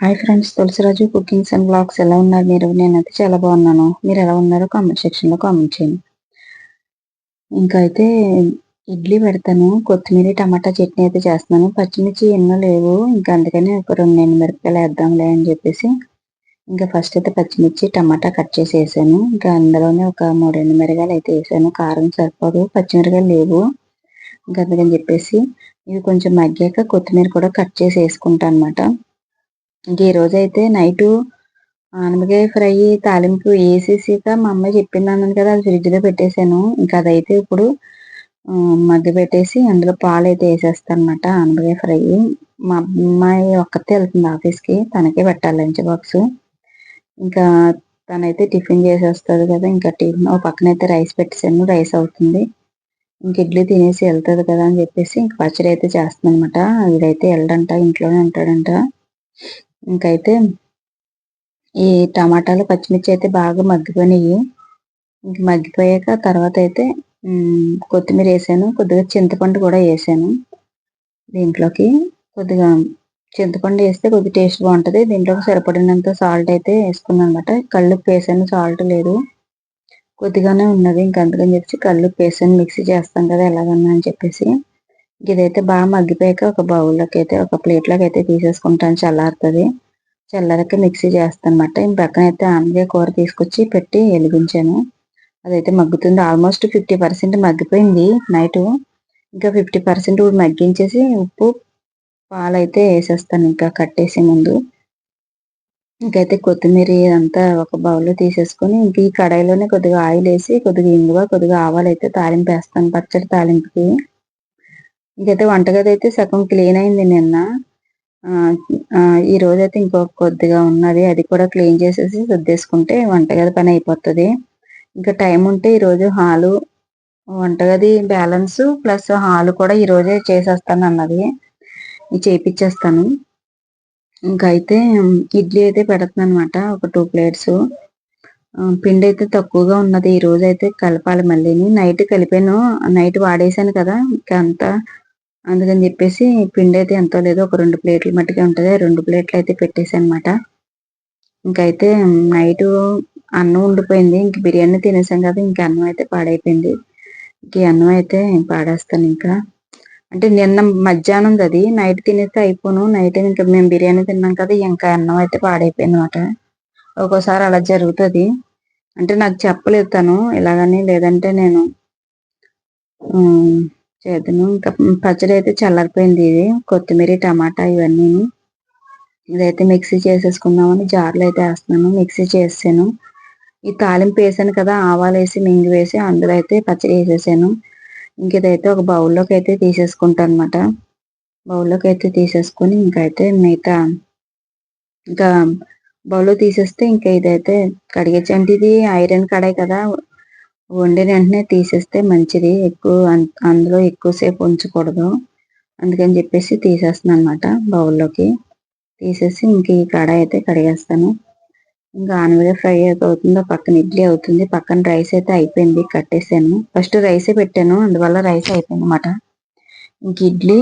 Hi friends Tulasiraju cookings and blogs ఎలా ఉన్నారు మీరు? నేనైతే చాలా బాగున్నాను. మీరు ఎలా ఉన్నారో కామెంట్ సెక్షన్లో కామెంట్ చేయండి. ఇంకా అయితే ఇడ్లీ పెడతాను. కొత్తిమీర టమాటా చట్నీ అయితే చేస్తున్నాను. పచ్చిమిర్చి ఎన్నో లేవు. ఇంకా అందుకని ఒక రెండు మిరపకాయలు వేద్దాంలే అని చెప్పేసి ఇంకా ఫస్ట్ అయితే పచ్చిమిర్చి టమాటా కట్ చేసి వేసాను. ఇంకా అందులోనే ఒక మూడు మిరగాయలు అయితే వేసాను. కారం సరిపోదు. పచ్చిమిరకాయలు లేవు. ఇంకా అందుకని చెప్పేసి ఇవి కొంచెం మగ్గాక కొత్తిమీర కూడా కట్ చేసి వేసుకుంటాను అనమాట ఇంక ఈ రోజు అయితే నైటు ఆనపకాయ ఫ్రై తాలింపు వేసేసాక మా అమ్మాయి చెప్పింది అన్నాను కదా అది ఫ్రిడ్జ్లో పెట్టేశాను ఇంకా అదైతే ఇప్పుడు మగ్గ పెట్టేసి అందులో పాలు అయితే వేసేస్తాను అనమాట ఆనపకాయ ఫ్రై. మా అమ్మాయి ఒక్కతే వెళ్తుంది ఆఫీస్కి తనకే పెట్టాలి లంచ్ బాక్స్. ఇంకా తనైతే టిఫిన్ చేసేస్తుంది కదా ఇంకా టిఫిన్ ఒక పక్కనైతే రైస్ పెట్టేసాను రైస్ అవుతుంది. ఇంక ఇడ్లీ తినేసి వెళ్తుంది కదా అని చెప్పేసి ఇంక పచ్చడి అయితే చేస్తుంది అనమాట వీడైతే వెళ్ళడంట ఇంట్లోనే ఉంటాడంట. ఇంకైతే ఈ టమాటాలు పచ్చిమిర్చి అయితే బాగా మగ్గిపోయినాయి. ఇంక మగ్గిపోయాక తర్వాత అయితే కొత్తిమీర వేసాను. కొద్దిగా చింతపండు కూడా వేసాను. దీంట్లోకి కొద్దిగా చింతపండు వేస్తే కొద్దిగా టేస్ట్ బాగుంటుంది. దీంట్లోకి సరిపడినంత సాల్ట్ అయితే వేసుకున్నాను అనమాట కళ్ళు వేసాను. సాల్ట్ లేదు. కొద్దిగానే ఉన్నది. ఇంక అందుకని చెప్పి కళ్ళు వేసాను. మిక్సీ చేస్తాం కదా ఎలాగన్నా అని చెప్పేసి. ఇదైతే బాగా మగ్గిపోయాక ఒక బౌల్లోకి అయితే ఒక ప్లేట్లోకి అయితే తీసేసుకుంటాను చల్లారుతుంది. చల్లరకి మిక్సీ చేస్తాను అనమాట పక్కన అయితే ఆనగే కూర తీసుకొచ్చి పెట్టి వెలిగించాను. అదైతే మగ్గుతుంది. ఆల్మోస్ట్ ఫిఫ్టీ పర్సెంట్ మగ్గిపోయింది నైట్. ఇంకా ఫిఫ్టీ పర్సెంట్ మగ్గించేసి ఉప్పు పాలు అయితే వేసేస్తాను ఇంకా కట్టేసే ముందు. ఇంకైతే కొత్తిమీర అంతా ఒక బౌల్లో తీసేసుకొని ఇంక ఈ కడాయిలోనే కొద్దిగా ఆయిల్ వేసి కొద్దిగా ఇంగువ కొద్దిగా ఆవాలు అయితే తాలింపు వేస్తాను పచ్చడి తాలింపుకి. ఇంకైతే వంటగది అయితే సగం క్లీన్ అయింది నిన్న. ఈ రోజు అయితే ఇంకో కొద్దిగా ఉన్నది. అది కూడా క్లీన్ చేసేసి సర్దేసుకుంటే వంటగది పని అయిపోతుంది. ఇంకా టైం ఉంటే ఈరోజు హాలు వంటగది బ్యాలెన్స్ ప్లస్ హాలు కూడా ఈరోజే చేసేస్తాను అన్నది. చేపిచ్చేస్తాను. ఇంకా అయితే ఇడ్లీ అయితే పెడుతున్నాను అనమాట ఒక టూ ప్లేట్స్. పిండి అయితే తక్కువగా ఉన్నది. ఈ రోజు అయితే కలపాలి మళ్ళీ నైట్ కలిపాను. నైట్ వాడేసాను కదా ఇంకా అంతా అందుకని చెప్పేసి పిండి అయితే ఎంతో లేదో ఒక రెండు ప్లేట్లు మట్టుకే ఉంటుంది. రెండు ప్లేట్లు అయితే పెట్టేసి అనమాట ఇంకైతే నైట్ అన్నం ఉండిపోయింది. ఇంక బిర్యానీ తినేసాం కదా ఇంక అన్నం అయితే పాడైపోయింది. ఇంక అన్నం అయితే పాడేస్తాను ఇంకా. అంటే నిన్న మధ్యాహ్నం అది. నైట్ తినేస్తే అయిపోను. నైట్ ఇంకా మేము బిర్యానీ తిన్నాం కదా ఇంకా అన్నం అయితే పాడైపోయింది అనమాట ఒక్కోసారి అలా జరుగుతుంది. అంటే నాకు చెప్పలేదు తను. ఇలాగని లేదంటే నేను చేద్దాము. ఇంకా పచ్చడి అయితే చల్లారిపోయింది ఇది. కొత్తిమీర టమాటా ఇవన్నీ. ఇదైతే మిక్సీ చేసేసుకుందామని జార్లో అయితే వేస్తున్నాను. మిక్సీ చేసాను ఈ తాలింపు వేసాను కదా ఆవాలు వేసి మింగి వేసి అందులో అయితే పచ్చడి వేసేసాను. ఇంక ఇదైతే ఒక బౌల్లోకి అయితే తీసేసుకుంటాను అనమాట బౌల్లోకి అయితే తీసేసుకొని ఇంకైతే మిగతా ఇంకా బౌల్లో తీసేస్తే ఇంకా ఇదైతే కడిగేచ్చంటే ఇది ఐరన్ కడాయి కదా వండిన వెంటనే తీసేస్తే మంచిది. ఎక్కువ అందులో ఎక్కువసేపు ఉంచకూడదు. అందుకని చెప్పేసి తీసేస్తాను అనమాట బౌల్లోకి. తీసేసి ఇంక ఈ కడాయి అయితే కడిగేస్తాను. ఇంకా ఆనగా ఫ్రై అయితే అవుతుందో పక్కన ఇడ్లీ అవుతుంది. పక్కన రైస్ అయితే అయిపోయింది. కట్టేసాను. ఫస్ట్ రైసే పెట్టాను. అందువల్ల రైస్ అయిపోయింది అనమాట ఇంక ఇడ్లీ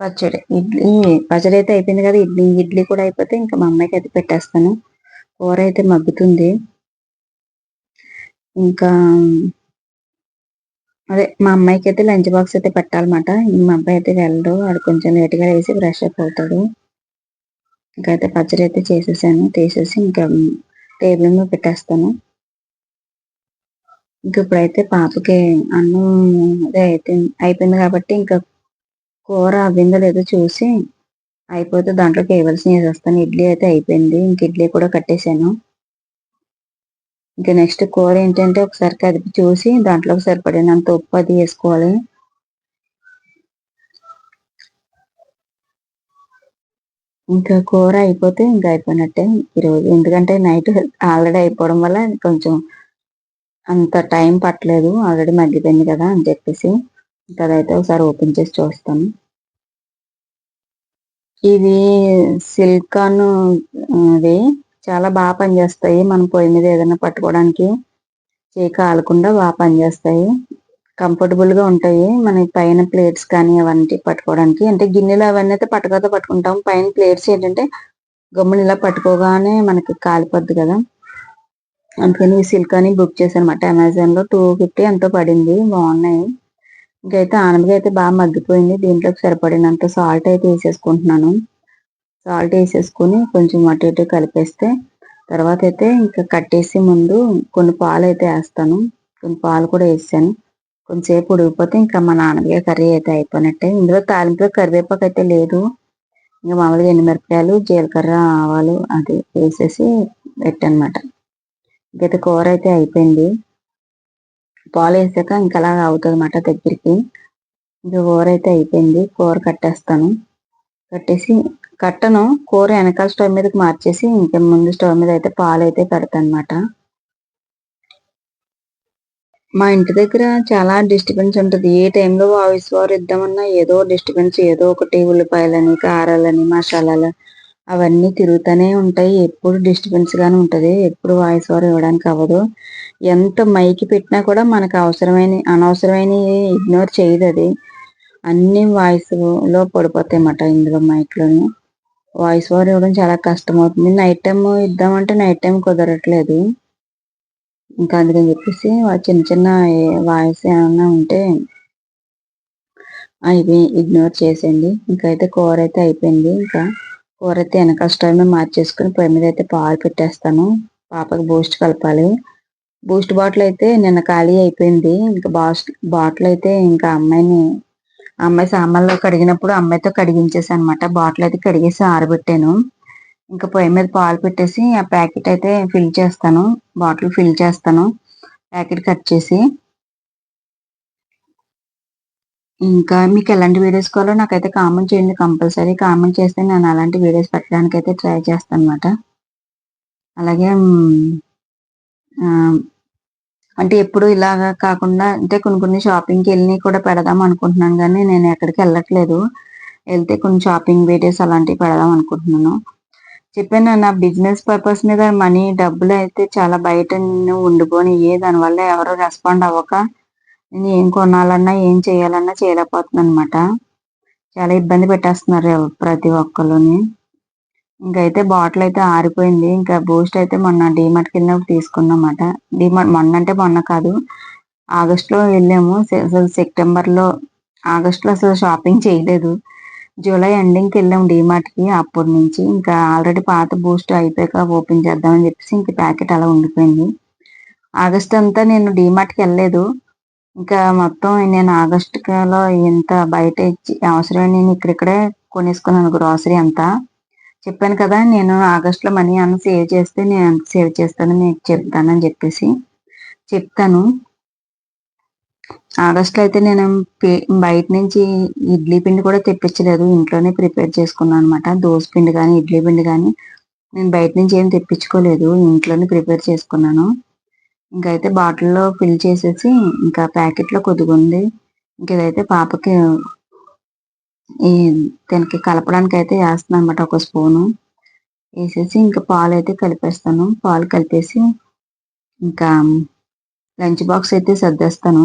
పచ్చడి. ఇడ్లీ పచ్చడి అయితే అయిపోయింది కదా. ఇడ్లీ ఇడ్లీ కూడా అయిపోతే ఇంకా మా అమ్మాయికి అయితే పెట్టేస్తాను. కూర అయితే మగ్గుతుంది. ఇంకా అదే మా అమ్మాయికి అయితే లంచ్ బాక్స్ అయితే పెట్టాలన్నమాట. మా అబ్బాయి అయితే వెళ్ళడు. వాడు కొంచెం లేట్గా వేసి బ్రష్ అప్ అవుతాడు. ఇంకైతే పచ్చడి అయితే చేసేసాను. తీసేసి ఇంకా టేబుల్ మీద పెట్టేస్తాను. ఇంక ఇప్పుడైతే పాపకి అన్నం అదే అయితే అయిపోయింది కాబట్టి ఇంకా కూర అవ్విందో లేదో చూసి అయిపోతే దాంట్లో కేవలసిన వేసేస్తాను. ఇడ్లీ అయితే అయిపోయింది. ఇంక ఇడ్లీ కూడా కట్టేశాను ఇంకా నెక్స్ట్ కూర ఏంటంటే ఒకసారి కదిపి చూసి దాంట్లోకి సరిపడినంత ఉప్పు అది వేసుకోవాలి. ఇంకా కూర అయిపోతే ఇంకా అయిపోయినట్టే ఈరోజు. ఎందుకంటే నైట్ ఆల్రెడీ అయిపోవడం వల్ల కొంచెం అంత టైం పట్టలేదు. ఆల్రెడీ మగ్గిపోయింది కదా అని చెప్పేసి ఇంకా అదైతే ఒకసారి ఓపెన్ చేసి చూస్తాను. ఇది సిల్కాన్ అది చాలా బాగా పనిచేస్తాయి. మనం పొయ్యి మీద ఏదైనా పట్టుకోవడానికి చేయి కాలకుండా బాగా పనిచేస్తాయి. కంఫర్టబుల్గా ఉంటాయి. మన పైన ప్లేట్స్ కానీ అవన్నీ పట్టుకోవడానికి. అంటే గిన్నెలు అవన్నీ అయితే పట్టుకతో పట్టుకుంటాం. పైన ప్లేట్స్ ఏంటంటే గమ్మున ఇలా పట్టుకోగానే మనకి కాలిపోద్ది కదా. అందుకని ఈ సిల్క్ అని బుక్ చేశాను అనమాట అమెజాన్లో టూ ఫిఫ్టీ ఎంతో పడింది. బాగున్నాయి. ఇంకైతే ఆనపకాయ అయితే బాగా మగ్గిపోయింది. దీంట్లోకి సరిపడినంత సాల్ట్ అయితే వేసేసుకుంటున్నాను. సాల్ట్ వేసేసుకొని కొంచెం అటు ఇటు కలిపేస్తే తర్వాత అయితే ఇంకా కట్టేసి ముందు కొన్ని పాలు అయితే వేస్తాను. కొన్ని పాలు కూడా వేసాను. కొంచెంసేపు ఉడికిపోతే ఇంకా మా నాన్నగారి కర్రీ అయితే అయిపోయినట్టే. ఇందులో తాలింపు కరివేపాకు అయితే లేదు. ఇంకా మామూలుగా ఎండుమిరపకాయలు జీలకర్ర ఆవాలు అది వేసేసి పెట్టనమాట. ఇంకైతే కూర అయితే అయిపోయింది. పాలు వేసాక ఇంకా అలా అవుతుంది అన్నమాట దగ్గరికి. ఇంకా కూర అయితే అయిపోయింది. కూర కట్టేస్తాను. కట్టేసి కట్టను. కూర వెనకాల స్టవ్ మీదకి మార్చేసి ఇంకా ముందు స్టవ్ మీద అయితే పాలు అయితే పెడతానమాట. మా ఇంటి దగ్గర చాలా డిస్టర్బెన్స్ ఉంటుంది. ఏ టైంలో వాయిస్ ఓవర్ ఇద్దామన్నా ఏదో డిస్టర్బెన్స్ ఏదో ఒకటి ఉల్లిపాయలని కారాలని మసాలాలు అవన్నీ తిరుగుతూనే ఉంటాయి. ఎప్పుడు డిస్టర్బెన్స్ గానే ఉంటుంది. ఎప్పుడు వాయిస్ వారు ఇవ్వడానికి అవ్వదు. ఎంత మైకి పెట్టినా కూడా మనకు అవసరమైన అనవసరమైన ఇగ్నోర్ చేయదు అది. అన్ని వాయిస్లో పడిపోతాయి అన్నమాట ఇందులో మైక్లోని వాయిస్ ఓవర్ ఇవ్వడం చాలా కష్టం అవుతుంది నైట్ టైం ఇద్దామంటే నైట్ టైం కుదరట్లేదు. ఇంకా అందుకని చెప్పేసి చిన్న చిన్న వాయిస్ ఏమన్నా ఉంటే అవి ఇగ్నోర్ చేసేయండి. ఇంకా అయితే కూర అయితే అయిపోయింది. ఇంకా కూర అయితే వెనక స్టవ్ మీద మార్చేసుకుని పొయ్యి మీద అయితే పాలు పెట్టేస్తాను. పాపకి బూస్ట్ కలపాలి. బూస్ట్ బాటిల్ అయితే నిన్న ఖాళీ అయిపోయింది. ఇంకా బాస్ట్ బాటిల్ అయితే ఇంకా అమ్మాయిని అమ్మాయి సామాన్లో కడిగినప్పుడు అమ్మాయితో కడిగించేసి అనమాట బాటిల్ అయితే కడిగేసి ఆరబెట్టాను. ఇంకా పొయ్యి మీద పాలు పెట్టేసి ఆ ప్యాకెట్ అయితే ఫిల్ చేస్తాను. బాటిల్ ఫిల్ చేస్తాను. ప్యాకెట్ కట్ చేసి. ఇంకా మీకు ఎలాంటి వీడియోస్ కావాలో నాకైతే కామెంట్ చేయండి. కంపల్సరీ కామెంట్ చేస్తే నేను అలాంటి వీడియోస్ పెట్టడానికి అయితే ట్రై చేస్తాను అనమాట అలాగే అంటే ఎప్పుడు ఇలాగా కాకుండా అంటే కొన్ని కొన్ని షాపింగ్కి వెళ్ళి కూడా పెడదాం అనుకుంటున్నాను కానీ నేను ఎక్కడికి వెళ్ళట్లేదు. వెళ్తే కొన్ని షాపింగ్ వీడియోస్ అలాంటివి పెడదాం అనుకుంటున్నాను. చెప్పాను నా బిజినెస్ పర్పస్ మీద మనీ డబ్బులు అయితే చాలా బయట ఉండిపోయి దానివల్ల ఎవరు రెస్పాండ్ అవ్వక నేను ఏం కొనాలన్నా ఏం చేయాలన్నా చేయలేకపోతున్నాను అనమాట చాలా ఇబ్బంది పెట్టేస్తున్నారు ప్రతి ఒక్కరుని ఇంకైతే బాటిల్ అయితే ఆరిపోయింది. ఇంకా బూస్ట్ అయితే మొన్న డిమార్ట్కి కింద తీసుకున్నమాట. డిమార్ట్ మొన్న అంటే మొన్న కాదు ఆగస్ట్లో వెళ్ళాము. అసలు సెప్టెంబర్లో ఆగస్ట్లో అసలు షాపింగ్ చేయలేదు. జూలై ఎండింగ్కి వెళ్ళాం డిమార్ట్కి అప్పటి నుంచి. ఇంకా ఆల్రెడీ పాత బూస్ట్ అయిపోయాక ఓపెన్ చేద్దామని చెప్పేసి ఇంక ప్యాకెట్ అలా ఉండిపోయింది. ఆగస్ట్ అంతా నేను డిమార్ట్కి వెళ్ళలేదు. ఇంకా మొత్తం నేను ఆగస్టులో ఇంత బయట ఇచ్చి అవసరమైన నేను ఇక్కడిక్కడే కొనేసుకున్నాను గ్రాసరీ అంతా. చెప్పాను కదా నేను ఆగస్ట్లో మనీ అన్న సేవ్ చేస్తే నేను ఎంత సేవ్ చేస్తాను మీకు చెప్తానని చెప్పేసి చెప్తాను. ఆగస్ట్లో అయితే నేను బయట నుంచి ఇడ్లీ పిండి కూడా తెప్పించలేదు. ఇంట్లోనే ప్రిపేర్ చేసుకున్నాను అనమాట దోశ పిండి కానీ ఇడ్లీ పిండి కానీ నేను బయట నుంచి ఏం తెప్పించుకోలేదు. ఇంట్లోనే ప్రిపేర్ చేసుకున్నాను. ఇంకైతే బాటిల్లో ఫిల్ చేసేసి ఇంకా ప్యాకెట్లో కొద్దిగుంది ఇంక ఇదైతే పాపకి ఈ దీనికి కలపడానికి అయితే వేస్తున్నాను అనమాట ఒక స్పూను. వేసేసి ఇంకా పాలు అయితే కలిపేస్తాను. పాలు కలిపేసి ఇంకా లంచ్ బాక్స్ అయితే సర్దేస్తాను.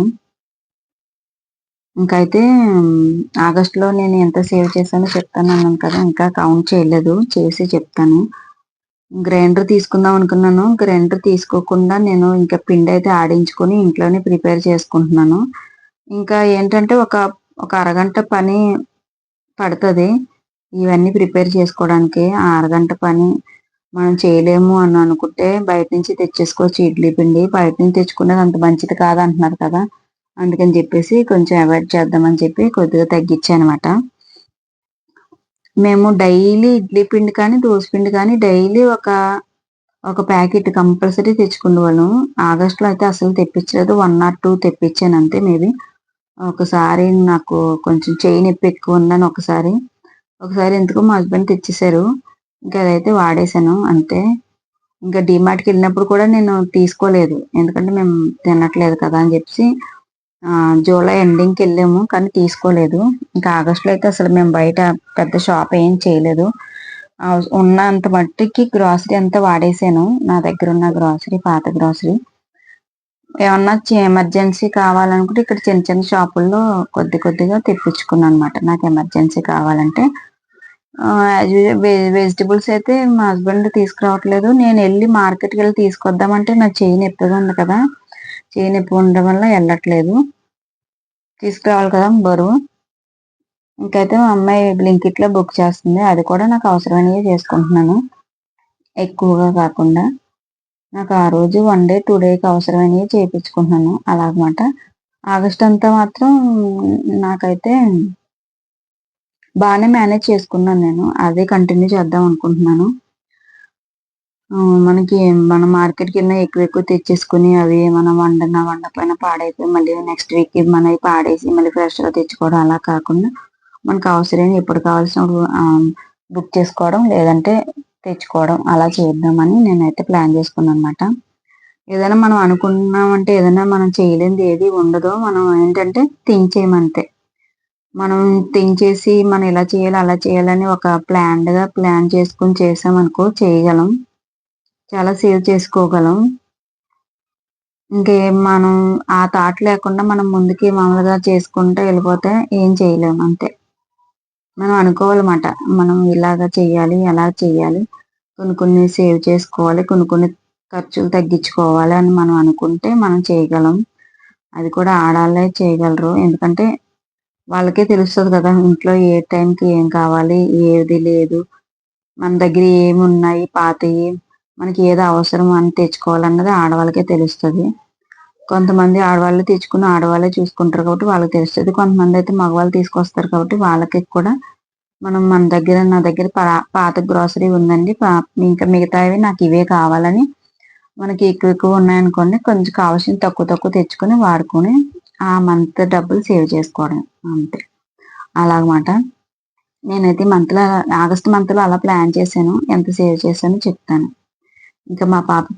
ఇంకైతే ఆగస్టులో నేను ఎంత సేవ్ చేశానో చెప్తాను అన్నాను కదా ఇంకా కౌంట్ చేయలేదు. చేసి చెప్తాను. గ్రైండర్ తీసుకుందాం అనుకున్నాను. గ్రైండర్ తీసుకోకుండా నేను ఇంకా పిండి అయితే ఆడించుకొని ఇంట్లోనే ప్రిపేర్ చేసుకుంటున్నాను. ఇంకా ఏంటంటే ఒక ఒక అరగంట పని పడుతుంది. ఇవన్నీ ప్రిపేర్ చేసుకోవడానికి అరగంట పని మనం చేయలేము అని అనుకుంటే బయట నుంచి తెచ్చేసుకోవచ్చు ఇడ్లీ పిండి. బయట నుంచి తెచ్చుకునేది అంత మంచిది కాదు అంటున్నారు కదా. అందుకని చెప్పేసి కొంచెం అవాయిడ్ చేద్దామని చెప్పి కొద్దిగా తగ్గించానమాట. మేము డైలీ ఇడ్లీ పిండి కానీ దోశ పిండి కానీ డైలీ ఒక ఒక ప్యాకెట్ కంపల్సరీ తెచ్చుకునే వాళ్ళం. ఆగస్టులో అయితే అసలు తెప్పించలేదు. వన్ ఆర్ టూ తెప్పించాను అంతే మేబీ. ఒకసారి నాకు కొంచెం చేయి నొప్పి ఎక్కువ ఉందని ఒకసారి ఒకసారి ఎందుకో మా హస్బెండ్ తెచ్చేసారు ఇంకా అదైతే వాడేసాను అంతే. ఇంకా డిమార్ట్కి వెళ్ళినప్పుడు కూడా నేను తీసుకోలేదు. ఎందుకంటే మేము తినట్లేదు కదా అని చెప్పి జూలై ఎండింగ్కి వెళ్ళాము కానీ తీసుకోలేదు. ఇంకా ఆగస్టులో అయితే అసలు మేము బయట పెద్ద షాప్ ఏం చేయలేదు. ఉన్నంత మట్టికి గ్రాసరీ అంతా వాడేసాను నా దగ్గర ఉన్న గ్రాసరీ పాత గ్రాసరీ ఏమన్నా ఎమర్జెన్సీ కావాలనుకుంటే ఇక్కడ చిన్న చిన్న షాపుల్లో కొద్ది కొద్దిగా తెప్పించుకున్నాను అనమాట నాకు ఎమర్జెన్సీ కావాలంటే వెజిటబుల్స్ అయితే మా హస్బెండ్ తీసుకురావట్లేదు. నేను వెళ్ళి మార్కెట్కి వెళ్ళి తీసుకొద్దామంటే నా చేయి నొప్పిగా ఉంది కదా. చేయి నొప్పి ఉండడం వల్ల వెళ్ళట్లేదు. తీసుకురావాలి కదా బరువు ఇంకైతే మా అమ్మాయి బ్లింకిట్లో బుక్ చేస్తుంది. అది కూడా నాకు అవసరమైనవి చేసుకుంటున్నాను. ఎక్కువగా కాకుండా. నాకు ఆ రోజు వన్ డే టూ డేకి అవసరమైనవి చేయించుకుంటున్నాను అలాగమాట ఆగస్ట్ అంతా మాత్రం నాకైతే బాగానే మేనేజ్ చేసుకున్నాను నేను. అదే కంటిన్యూ చేద్దాం అనుకుంటున్నాను. మనకి మన మార్కెట్కి వెళ్ళినా ఎక్కువ ఎక్కువ తెచ్చేసుకుని అవి మనం వండన వండపైన పాడైపోయి మళ్ళీ నెక్స్ట్ వీక్ మనవి పాడేసి మళ్ళీ ఫ్రెష్గా తెచ్చుకోవడం అలా కాకుండా మనకు అవసరం ఎప్పుడు కావాల్సినప్పుడు బుక్ చేసుకోవడం లేదంటే తెచ్చుకోవడం అలా చేద్దామని నేనైతే ప్లాన్ చేసుకున్నాను అనమాట ఏదైనా మనం అనుకున్నామంటే ఏదైనా మనం చేయలేనిది ఏది ఉండదో. మనం ఏంటంటే థింక్ చేయమంతే. మనం థింక్ చేసి మనం ఇలా చేయాలి అలా చేయాలని ఒక ప్లాన్డ్గా ప్లాన్ చేసుకుని చేసామనుకో చేయగలం. చాలా సేవ్ చేసుకోగలం. ఇంకే మనం ఆ థాట్ లేకుండా మనం ముందుకి మామూలుగా చేసుకుంటూ వెళ్ళిపోతే ఏం చేయలేము అంతే. మనం అనుకోవాలన్నమాట. మనం ఇలాగ చేయాలి అలా చేయాలి కొన్ని కొన్ని సేవ్ చేసుకోవాలి కొన్ని కొన్ని ఖర్చులు తగ్గించుకోవాలి అని మనం అనుకుంటే మనం చేయగలం. అది కూడా ఆడాలే చేయగలరు. ఎందుకంటే వాళ్ళకే తెలుస్తుంది కదా ఇంట్లో ఏ టైంకి ఏం కావాలి ఏది లేదు. మన దగ్గర ఏమి ఉన్నాయి పాతవి మనకి ఏది అవసరం అని తెచ్చుకోవాలన్నది ఆడవాళ్ళకే తెలుస్తుంది. కొంతమంది ఆడవాళ్ళు తెచ్చుకుని ఆడవాళ్ళే చూసుకుంటారు కాబట్టి వాళ్ళకి తెలుస్తుంది. కొంతమంది అయితే మగవాళ్ళు తీసుకొస్తారు కాబట్టి వాళ్ళకి కూడా మనం మన దగ్గర నా దగ్గర పాత గ్రాసరీ ఉందండి. ఇంకా మిగతావి నాకు ఇవే కావాలని మనకి ఎక్కువ ఎక్కువ ఉన్నాయనుకోండి కొంచెం కావాల్సిన తక్కువ తక్కువ తెచ్చుకొని వాడుకొని ఆ మంత్ డబ్బులు సేవ్ చేసుకోవడం అంతే. అలాగమాట. నేనైతే మంత్లో ఆగస్ట్ మంత్లో అలా ప్లాన్ చేశాను. ఎంత సేవ్ చేశానో చెప్తాను. ఇంకా మా పాపకి